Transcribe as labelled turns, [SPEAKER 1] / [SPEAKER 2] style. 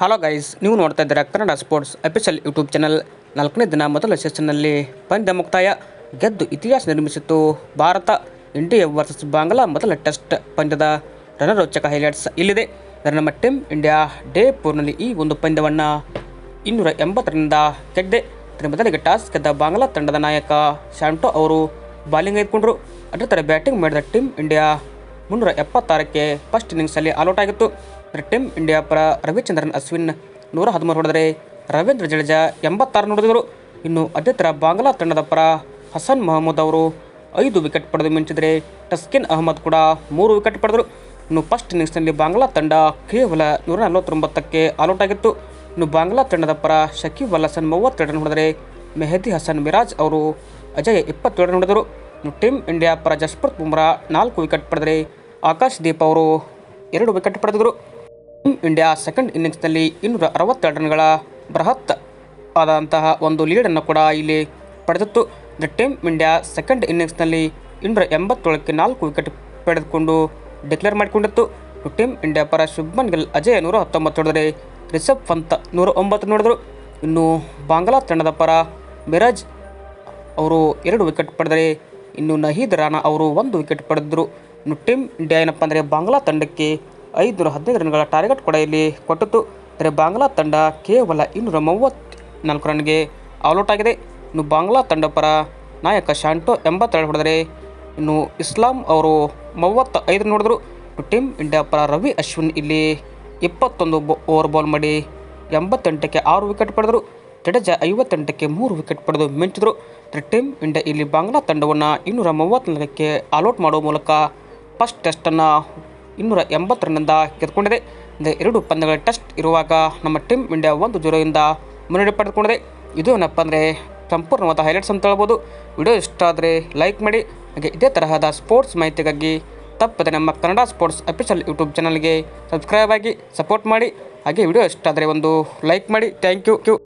[SPEAKER 1] Hello guys ನೀವು ನೋಡ್ತಾ ಇದ್ದೀರಾ Kannada sports official YouTube channel ನಾಲ್ಕನೇ ದಿನ ಮೊದಲ ಸೆಷನ್ನಲ್ಲಿ ಪಂದ್ಯ ಮುಕ್ತಾಯ. ಗೆದ್ದು ಇತಿಹಾಸ ನಿರ್ಮಿಸಿತು ಭಾರತ. ಇಂಡಿಯಾ ವರ್ಸಸ್ ಬಾಂಗ್ಲಾ ಮೊದಲ ಟೆಸ್ಟ್ ಪಂದ್ಯದ ರಣರೋಚಕ ಹೈಲೈಟ್ಸ್ ಇಲ್ಲಿದೆ. ನಮ್ಮ ಟೀಮ್ ಇಂಡಿಯಾ ಡೇ ಪೂರ್ನಲ್ಲಿ ಈ ಒಂದು ಪಂದ್ಯವನ್ನು ಇನ್ನೂರ ಎಂಬತ್ತರಿಂದ ಗೆದ್ದೆ. ಇದರ ಮೊದಲಿಗೆ ಟಾಸ್ ಗೆದ್ದ ಬಾಂಗ್ಲಾ ತಂಡದ ನಾಯಕ ಶಾಂಟೋ ಅವರು ಬಾಲಿಂಗ್ ಎದ್ಕೊಂಡ್ರು ಅದೇ ಥರ ಬ್ಯಾಟಿಂಗ್ ಮಾಡಿದ ಟೀಮ್ ಇಂಡಿಯಾ ಮುನ್ನೂರ ಎಪ್ಪತ್ತಾರಕ್ಕೆ ಫಸ್ಟ್ ಇನ್ನಿಂಗ್ಸಲ್ಲಿ ಆಲ್ಔಟ್ ಆಗಿತ್ತು. ಟೀಮ್ ಇಂಡಿಯಾ ಪರ ರವಿಚಂದ್ರನ್, ಅಶ್ವಿನ್ ನೂರ ಹದಿಮೂರು ಹೊಡೆದರೆ ರವೀಂದ್ರ ಜಡೇಜಾ ಎಂಬತ್ತಾರು ನೋಡಿದರು. ಇನ್ನು ಅದೇ ಥರ ಬಾಂಗ್ಲಾ ತಂಡದ ಪರ ಹಸನ್ ಮೊಹಮ್ಮದ್ ಅವರು ಐದು ವಿಕೆಟ್ ಪಡೆದು ಮಿಂಚಿದರೆ ಟಸ್ಕಿನ್ ಅಹಮದ್ ಕೂಡ ಮೂರು ವಿಕೆಟ್ ಪಡೆದರು. ಇನ್ನು ಫಸ್ಟ್ ಇನ್ನಿಂಗ್ಸ್ನಲ್ಲಿ ಬಾಂಗ್ಲಾ ತಂಡ ಕೇವಲ ನೂರ ನಲವತ್ತೊಂಬತ್ತಕ್ಕೆ ಆಲ್ಔಟ್ ಆಗಿತ್ತು. ಇನ್ನು ಬಾಂಗ್ಲಾ ತಂಡದ ಪರ ಶಕೀಬ್ ಅಲ್ ಹಸನ್ ಮೂವತ್ತೆರಡು ರನ್ ಹೊಡೆದರೆ ಮೆಹದಿ ಹಸನ್ ಮಿರಾಜ್ ಅವರು ಅಜಯ್ ಇಪ್ಪತ್ತೇಳು ರನ್ ಹೊಡೆದರು. ಇನ್ನು ಟೀಮ್ ಇಂಡಿಯಾ ಪರ ಜಸ್ಪ್ರೀತ್ ಬುಮ್ರಾ ನಾಲ್ಕು ವಿಕೆಟ್ ಪಡೆದರೆ ಆಕಾಶ್ ದೀಪ್ ಅವರು ಎರಡು ವಿಕೆಟ್ ಪಡೆದಿದ್ದರು. ಟೀಮ್ ಇಂಡಿಯಾ ಸೆಕೆಂಡ್ ಇನ್ನಿಂಗ್ಸ್ನಲ್ಲಿ ಇನ್ನೂರ ಅರವತ್ತೆರಡು ರನ್ಗಳ ಬೃಹತ್ ಆದಂತಹ ಒಂದು ಲೀಡನ್ನು ಕೂಡ ಇಲ್ಲಿ ಪಡೆದಿತ್ತು. ದ ಟೀಮ್ ಇಂಡಿಯಾ ಸೆಕೆಂಡ್ ಇನ್ನಿಂಗ್ಸ್ನಲ್ಲಿ ಇನ್ನೂರ ಎಂಬತ್ತೇಳಕ್ಕೆ ನಾಲ್ಕು ವಿಕೆಟ್ ಪಡೆದುಕೊಂಡು ಡಿಕ್ಲೇರ್ ಮಾಡಿಕೊಂಡಿತ್ತು. ಟೀಮ್ ಇಂಡಿಯಾ ಪರ ಶುಭ್ಮನ್ ಗಿಲ್ ಅಜಯ್ ನೂರ ಹತ್ತೊಂಬತ್ತು ನೋಡಿದರೆ ರಿಷಬ್ ಪಂತ್ ನೂರ ಒಂಬತ್ತು ನೋಡಿದರು. ಇನ್ನು ಬಾಂಗ್ಲಾ ತಂಡದ ಪರ ಮಿರಾಜ್ ಅವರು ಎರಡು ವಿಕೆಟ್ ಪಡೆದರೆ ಇನ್ನು ನಹೀದ್ ರಾಣಾ ಅವರು ಒಂದು ವಿಕೆಟ್ ಪಡೆದರು. ಇನ್ನು ಟೀಮ್ ಇಂಡಿಯಾ ಏನಪ್ಪ ಅಂದರೆ ಬಾಂಗ್ಲಾ ತಂಡಕ್ಕೆ ಐದುನೂರ ಹದಿನೈದು ರನ್ಗಳ ಟಾರ್ಗೆಟ್ ಕೂಡ ಇಲ್ಲಿ ಕೊಟ್ಟಿತು ಅಂದರೆ ಬಾಂಗ್ಲಾ ತಂಡ ಕೇವಲ ಇನ್ನೂರ ಮೂವತ್ತ್ನಾಲ್ಕು ರನ್ಗೆ ಆಲ್ಔಟ್ ಆಗಿದೆ. ಇನ್ನು ಬಾಂಗ್ಲಾ ತಂಡ ಪರ ನಾಯಕ ಶಾಂಟೋ ಎಂಬತ್ತೆರಡು ಹೊಡೆದರೆ ಇನ್ನು ಇಸ್ಲಾಂ ಅವರು ಮೂವತ್ತ ಐದು ನೋಡಿದ್ರು ಟೀಮ್ ಇಂಡಿಯಾ ಪರ ರವಿ ಅಶ್ವಿನ್ ಇಲ್ಲಿ ಇಪ್ಪತ್ತೊಂದು ಓವರ್ ಬಾಲ್ ಮಾಡಿ ಎಂಬತ್ತೆಂಟಕ್ಕೆ ಆರು ವಿಕೆಟ್ ಪಡೆದರು. ಜಡೇಜಾ ಐವತ್ತೆಂಟಕ್ಕೆ ಮೂರು ವಿಕೆಟ್ ಪಡೆದು ಮಿಂಚಿದರು. ಟೀಮ್ ಇಂಡಿಯಾ ಇಲ್ಲಿ ಬಾಂಗ್ಲಾ ತಂಡವನ್ನು ಇನ್ನೂರ ಮೂವತ್ತ್ನಾಲ್ಕಕ್ಕೆ ಆಲ್ಔಟ್ ಮಾಡುವ ಮೂಲಕ ಫಸ್ಟ್ ಟೆಸ್ಟನ್ನು ಇನ್ನೂರ ಎಂಬತ್ತು ರನ್ನಿಂದ ಗೆದ್ದುಕೊಂಡಿದೆ ಎರಡು ಪಂದ್ಯಗಳ ಟೆಸ್ಟ್ ಇರುವಾಗ ನಮ್ಮ ಟೀಮ್ ಇಂಡಿಯಾ ಒಂದು ಜೀರೋಯಿಂದ ಮುನ್ನಡೆ ಪಡೆದುಕೊಂಡಿದೆ. ಇದು ಏನಪ್ಪ ಅಂದರೆ ಸಂಪೂರ್ಣವಾದ ಹೈಲೈಟ್ಸ್ ಅಂತ ಹೇಳ್ಬೋದು. ವಿಡಿಯೋ ಇಷ್ಟ ಆದರೆ ಲೈಕ್ ಮಾಡಿ, ಹಾಗೆ ಇದೇ ತರಹದ ಸ್ಪೋರ್ಟ್ಸ್ ಮಾಹಿತಿಗಾಗಿ ತಪ್ಪದೆ ನಮ್ಮ ಕನ್ನಡ ಸ್ಪೋರ್ಟ್ಸ್ ಅಫಿಷಿಯಲ್ ಯೂಟ್ಯೂಬ್ ಚಾನಲ್ಗೆ ಸಬ್ಸ್ಕ್ರೈಬ್ ಆಗಿ ಸಪೋರ್ಟ್ ಮಾಡಿ, ಹಾಗೆ ವಿಡಿಯೋ ಇಷ್ಟ ಆದರೆ ಒಂದು ಲೈಕ್ ಮಾಡಿ. Thank you